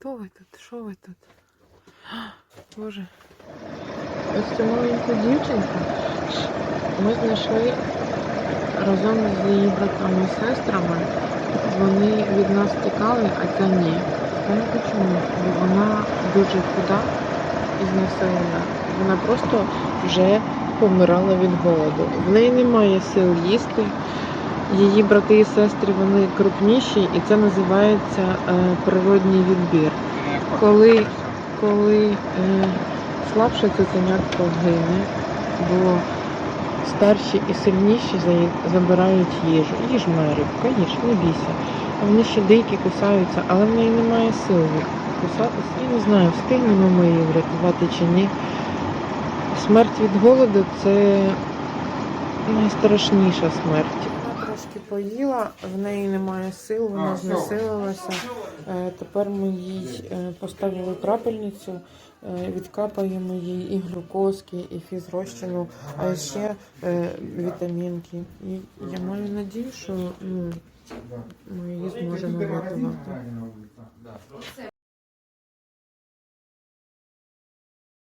Хто ви тут? Що ви тут? Боже. Ось цю маленьку дівчинку ми знайшли разом з її братами і сестрами. Вони від нас тікали, а ця ні. Знаєте чому? Бо вона дуже худа і знесилена. Вона просто вже помирала від голоду. В неї немає сил їсти. Її брати і сестри вони крупніші, і це називається е, природній відбір. Коли, коли е, слабше цуценятко гине, бо старші і сильніші забирають їжу. Їж моя рибка, їж, не бійся. А вони ще деякі кусаються, але в неї немає сил кусатися. Я не знаю, встигнемо ми її врятувати чи ні. Смерть від голоду це найстрашніша смерть. Трошки поїла, в неї немає сил, вона знесилилася. Е, Тепер ми їй е, поставили крапельницю, е, відкапаємо їй і глюкозки, і фізрозчину, а ще вітамінки. І я маю надію, що ну, ми її зможемо врятувати. Все,